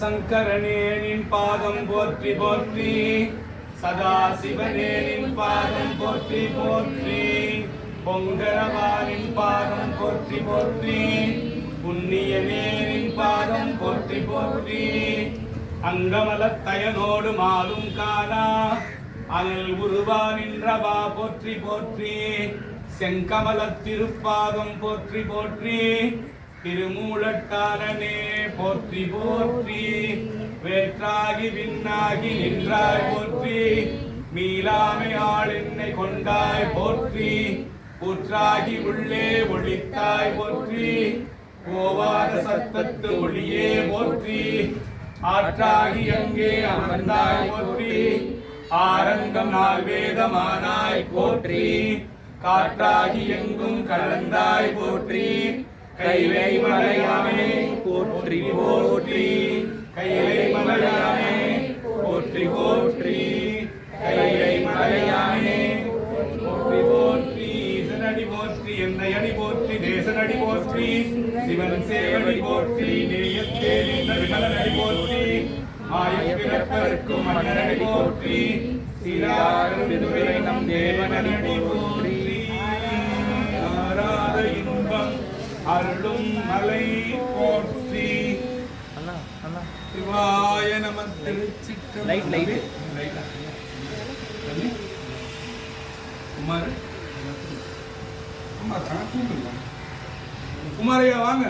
சங்கரனேனின் பாதம் போற்றி போற்றி. சதா சதாசிவனேனின் பாதம் போற்றி போற்றி. பொங்கரவானின் பாதம் போற்றி போற்றி. புண்ணியனேனின் பாதம் போற்றி போற்றி. அங்கமலத்தயனோடு மாலும் காலா அனல் உருவா நின்றவா போற்றி போற்றி. செங்கமல திருப்பாதம் போற்றி போற்றி. திருமூலட்டாரனே போற்றி போற்றி. வேற்றாகி விண்ணாகி நின்றாய் போற்றி. மீளாமை ஆள் என்னை கொண்டாய் போற்றி. கூற்றாகி உள்ளே ஒழித்தாய் போற்றி. கோவாத சத்தத்து ஒளியே போற்றி. ஆற்றாகி அங்கே அமர்ந்தாய் போற்றி. ஆரங்கம் நாள் வேதமானாய் போற்றி. காற்றாகி எங்கும் கலந்தாய் போற்றி. கைவை மலையாமே போற்றி போற்றி. என்னை அடி போற்றி தேசனடி போற்றி சிவன் சேவடி போற்றி நேயத்தே நின்ற விமலனடி போற்றி மாயப்பிறப்பருக்கும் மன்னனடி போற்றி சிறாரும் நம் தேவனடி போற்றி ஆராத இன்பம் அருளும் மலை போற்றி. சிவாய நம light. குமார்? குமார். குமாரையா வாங்க.